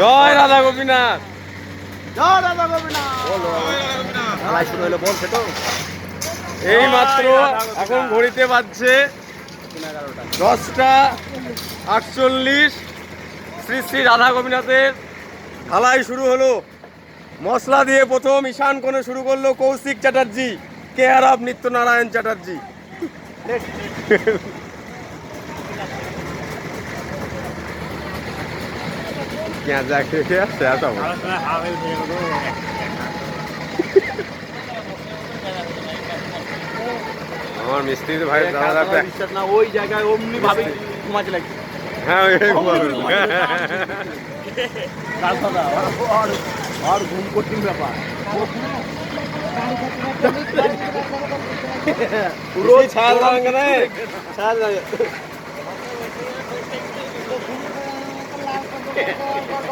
জয় রাধা গোপীনাথ। জয় রাধা গোবিনাথ খেলা শুরু হলো বলছে তো। এই মাত্র এখন ঘড়িতে বাজছে দশটা আটচল্লিশ। শ্রী শ্রী রাধা গোপীনাথের ঢালাই শুরু হলো। মশলা দিয়ে প্রথম ঈশান কোণে শুরু করল কৌশিক চ্যাটার্জি কে আর আপ নিত্যনারায়ণ চ্যাটার্জি। আসছে এত আমার মিস্ত্রি ভাই দাদা না ওই জায়গায় অমনি ভাবে লাগছে হ্যাঁ আর আর ঘুম কঠিন ব্যাপার পুরো ছায়া লাগাঙ্গে না ছায়া লাগে 違います。